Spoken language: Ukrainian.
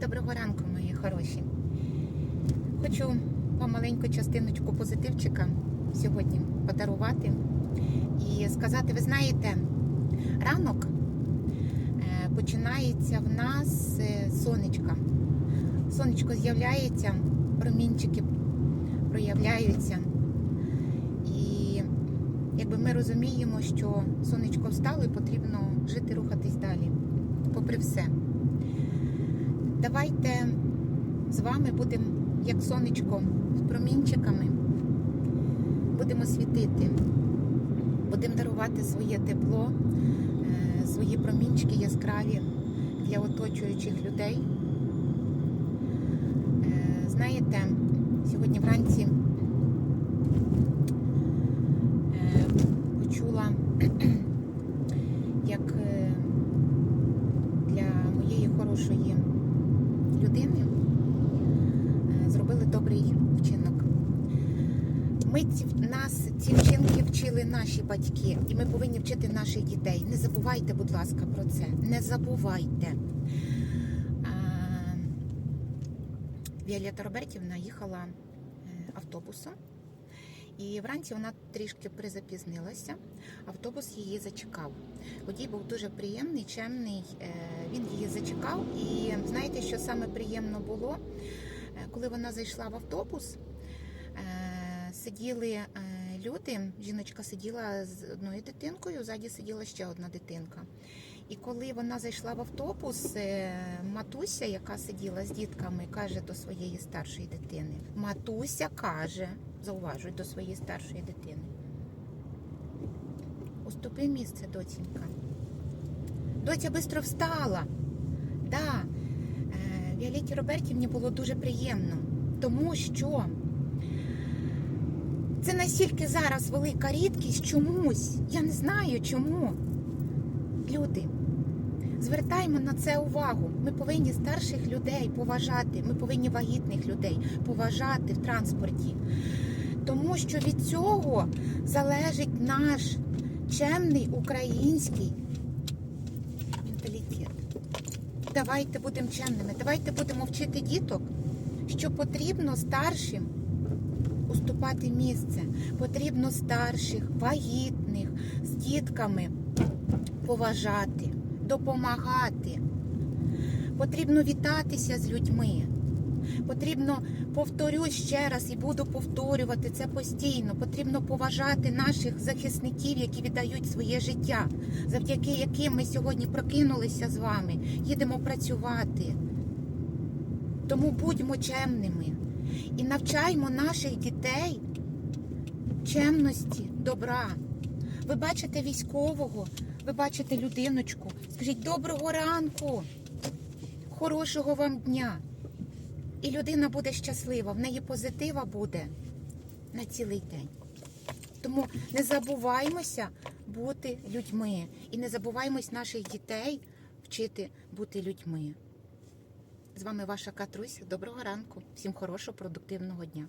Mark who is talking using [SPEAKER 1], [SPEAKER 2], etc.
[SPEAKER 1] Доброго ранку, мої хороші. Хочу вам маленьку частиночку позитивчика сьогодні подарувати і сказати: ви знаєте, ранок е, починається в нас е, з сонечка. Сонечко з'являється, промінчики проявляються. І якби ми розуміємо, що сонечко встало і потрібно жити, рухатись далі, попри все. Давайте з вами будемо, як сонечко, з промінчиками, будемо світити, будемо дарувати своє тепло, е, свої промінчики яскраві для оточуючих людей. Е, Знаєте, сьогодні вранці е, почула, як для моєї хорошої людини е, зробили добрий вчинок. Ми нас ці вчинки вчили наші батьки, і ми повинні вчити наших дітей. Не забувайте, будь ласка, про це. Не забувайте. А, Віолетта Робертівна їхала е, автобусом, і вранці вона трішки призапізнилася. Автобус її зачекав. Водій був дуже приємний, чемний. е, Він її зачекав. І знаєте, що саме приємно було, Е, коли вона зайшла в автобус, е, сиділи е, люди. Жіночка сиділа з одною дитинкою, ззаді сиділа ще одна дитинка. І коли вона зайшла в автобус, е, матуся, яка сиділа з дітками, каже до своєї старшої дитини: Матуся каже, зауважуй до своєї старшої дитини. Уступи місце, доцінька. Доця швидко встала. Да, е, Віолетті Робертівні було дуже приємно, тому що це настільки зараз велика рідкість чомусь. Я не знаю чому. Люди, звертаємо на це увагу. Ми повинні старших людей поважати, ми повинні вагітних людей поважати в транспорті. Тому що від цього залежить наш чемний український. Давайте будемо чемними, давайте будемо вчити діток, що потрібно старшим уступати місце. Потрібно старших, вагітних, з дітками поважати, допомагати. Потрібно вітатися з людьми. Потрібно, повторюсь ще раз і буду повторювати це постійно. Потрібно поважати наших захисників, які віддають своє життя, завдяки яким ми сьогодні прокинулися з вами, їдемо працювати. Тому будьмо чемними і навчаймо наших дітей чемності, добра. Ви бачите військового, ви бачите людиночку. Скажіть доброго ранку, хорошого вам дня. І людина буде щаслива, в неї позитива буде на цілий день. Тому не забуваймося бути людьми і не забуваймось наших дітей вчити бути людьми. З вами ваша Катрусь. Доброго ранку, всім хорошого, продуктивного дня.